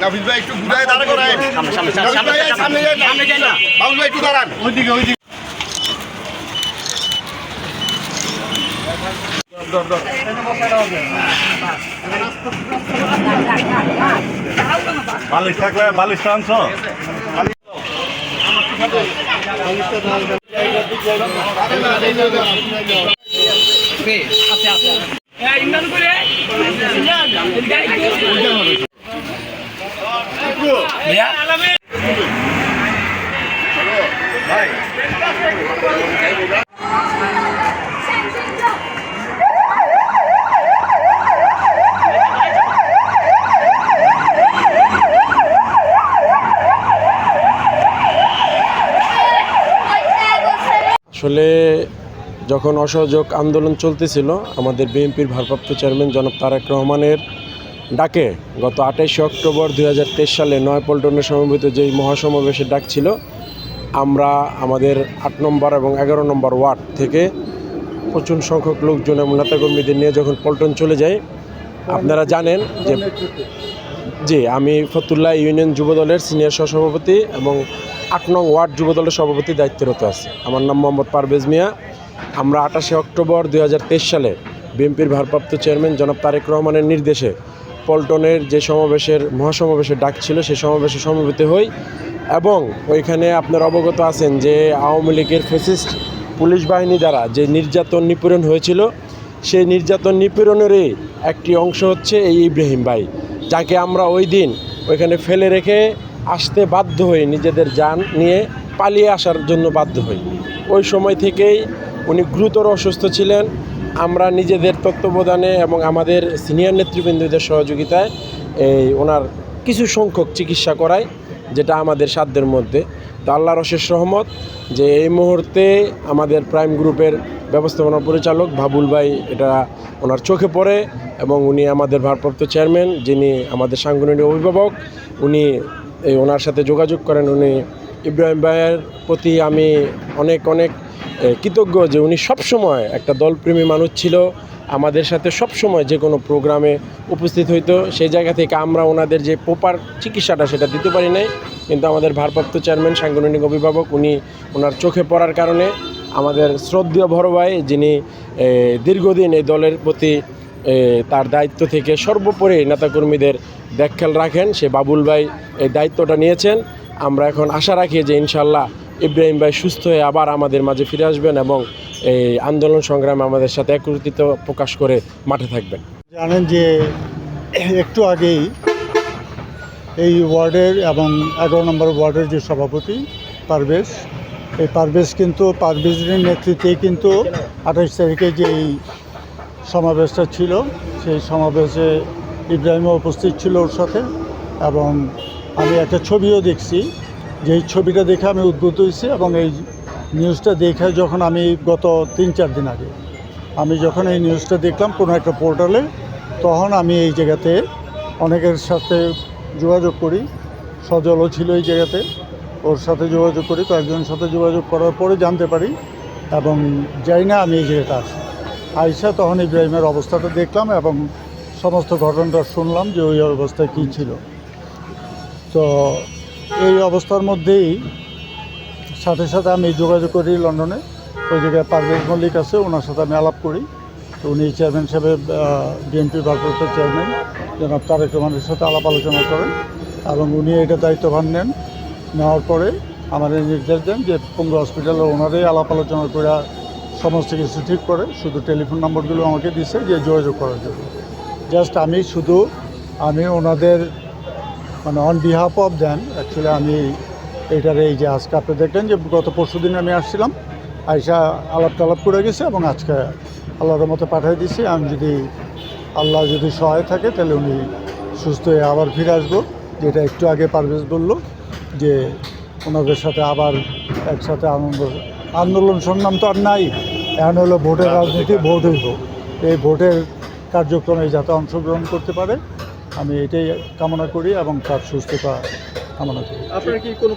নাফিস ভাই একটু ঘুরায় দাঁড়া করায়। সামনে, যান না। সামনে যান না। বাবুল ভাই একটু দাঁড়ান। ওইদিকে ওইদিকে। বালিশ থাকলে বালিশটা আনছো। আসলে যখন অসহযোগ আন্দোলন চলতেছিল আমাদের বিএনপির ভারপ্রাপ্ত চেয়ারম্যান জনাব তারেক রহমানের ডাকে গত আঠাইশে অক্টোবর দু হাজার তেইশ সালে নয়পল্টনে সমবেত যেই মহাসমাবেশের ডাক ছিল আমরা আমাদের আট নম্বর এবং এগারো নম্বর ওয়ার্ড থেকে প্রচুর সংখ্যক লোকজন এবং নেতাকর্মীদের নিয়ে যখন পল্টন চলে যাই আপনারা জানেন যে জি আমি ফতুল্লাহ ইউনিয়ন যুবদলের সিনিয়র সহসভাপতি এবং আট নং ওয়ার্ড যুবদলের সভাপতি দায়িত্বরত আছে। আমার নাম মোহাম্মদ পারভেজ মিয়া। আমরা আঠাশে অক্টোবর দু হাজার তেইশ সালে বিএনপির ভারপ্রাপ্ত চেয়ারম্যান জনাব তারেক রহমানের নির্দেশে পল্টনের যে সমাবেশের মহাসমাবেশের ডাক ছিল সেই সমাবেশে সমবেত হই এবং ওইখানে আপনার অবগত আছেন যে আওয়ামী লীগের ফেসিস্ট পুলিশ বাহিনী দ্বারা যে নির্যাতন নিপীড়ন হয়েছিল, সেই নির্যাতন নিপীড়নেরই একটি অংশ হচ্ছে এই ইব্রাহিম ভাই, যাকে আমরা ওই দিন ওইখানে ফেলে রেখে আসতে বাধ্য হই নিজেদের যান নিয়ে পালিয়ে আসার জন্য বাধ্য হই। ওই সময় থেকেই উনি গুরুতর অসুস্থ ছিলেন। আমরা নিজেদের তত্ত্বাবধানে এবং আমাদের সিনিয়র নেতৃবৃন্দদের সহযোগিতায় এই ওনার কিছু সংখ্যক চিকিৎসা করাই, যেটা আমাদের সাধ্যের মধ্যে। তো আল্লাহর অশেষ রহমত যে এই মুহূর্তে আমাদের প্রাইম গ্রুপের ব্যবস্থাপনা পরিচালক ভাবুল ভাই এটা ওনার চোখে পড়ে এবং উনি আমাদের ভারপ্রাপ্ত চেয়ারম্যান, যিনি আমাদের সাংগঠনিক অভিভাবক, উনি এই ওনার সাথে যোগাযোগ করেন উনি। ইব্রাহিম ভাইয়ের প্রতি আমি অনেক অনেক কৃতজ্ঞ যে উনি সবসময় একটা দলপ্রেমী মানুষ ছিল, আমাদের সাথে সবসময় যে কোনো প্রোগ্রামে উপস্থিত হইতো। সেই জায়গা থেকে আমরা ওনাদের যে প্রপার চিকিৎসাটা সেটা দিতে পারি নাই। কিন্তু আমাদের ভারপ্রাপ্ত চেয়ারম্যান, সাংগঠনিক অভিভাবক উনি ওনার চোখে পড়ার কারণে আমাদের শ্রদ্ধেয় বড় যিনি দীর্ঘদিন এই দলের প্রতি তার দায়িত্ব থেকে সর্বোপরি নেতাকর্মীদের দেখখেল রাখেন। সে বাবুল ভাই এই দায়িত্বটা নিয়েছেন। আমরা এখন আশা রাখি যে ইনশাল্লাহ ইব্রাহিম ভাই সুস্থ হয়ে আবার আমাদের মাঝে ফিরে আসবেন এবং এই আন্দোলন সংগ্রামে আমাদের সাথে একত্রিত প্রকাশ করে মাঠে থাকবেন। জানেন যে একটু আগেই এই ওয়ার্ডের এবং এগারো নম্বর ওয়ার্ডের যে সভাপতি পারভেজ, এই পারভেজ কিন্তু পারভেজের নেতৃত্বেই কিন্তু আঠাশ তারিখে যে এই সমাবেশটা ছিল। সেই সমাবেশে ইব্রাহিমও উপস্থিত ছিল ওর সাথে এবং আমি একটা ছবিও দেখছি। যেই ছবিটা দেখে আমি উদ্ভূত হয়েছি এবং এই নিউজটা দেখে যখন আমি গত তিন চার দিন আগে আমি যখন এই নিউজটা দেখলাম কোনো একটা পোর্টালে, তখন আমি এই জায়গাতে অনেকের সাথে যোগাযোগ করি। সজলও ছিল এই জায়গাতে, ওর সাথে যোগাযোগ করি। কয়েকজনের সাথে যোগাযোগ করার পরে জানতে পারি এবং যাই না আমি এই জায়গাতে আসি আইসা তখন ইব্রাহিমের অবস্থাটা দেখলাম এবং সমস্ত ঘটনাটা শুনলাম যে ওই অবস্থায় কী ছিল। তো এই অবস্থার মধ্যেই সাথে সাথে আমি যোগাযোগ করি লন্ডনে। ওই জায়গায় পারভেজ মল্লিক আছে, ওনার সাথে আমি আলাপ করি। তো উনি চেয়ারম্যান হিসেবে বিএনপি ভারপ্রাপ্ত চেয়ারম্যান জনাব তারেক রহমানের সাথে আলাপ আলোচনা করেন এবং উনি এটা দায়িত্বভার নেন। নেওয়ার পরে আমাদের নির্দেশ দেন যে পঙ্গু হসপিটালের ওনারাই আলাপ আলোচনা করে সমস্ত কিছু ঠিক করে শুধু টেলিফোন নম্বরগুলো আমাকে দিছে যে যোগাযোগ করার জন্য। জাস্ট আমি শুধু, আমি ওনাদের মানে on behalf of then actually আমি এইটার এই যে আজকে আপনি দেখলেন যে গত পরশু দিন আমি আসছিলাম, আইসা আলাপ টালাপ করে গেছে এবং আজকে আল্লাহর মতো পাঠিয়ে দিছি। আমি যদি আল্লাহ যদি সহায় থাকে তাহলে উনি সুস্থ হয়ে আবার ফিরে আসব। যেটা একটু আগে পারভেজ বলল যে ওনাদের সাথে আবার একসাথে আনন্দ, আন্দোলন সংগ্রাম তো আর নাই। এখন হলো ভোটের রাজনীতি, ভোট হইব। এই ভোটের কার্যক্রমে যাতে অংশগ্রহণ করতে পারে, আমি এটাই কামনা করি এবং তার সুস্থতা কামনা করি। আপনার কি কোনো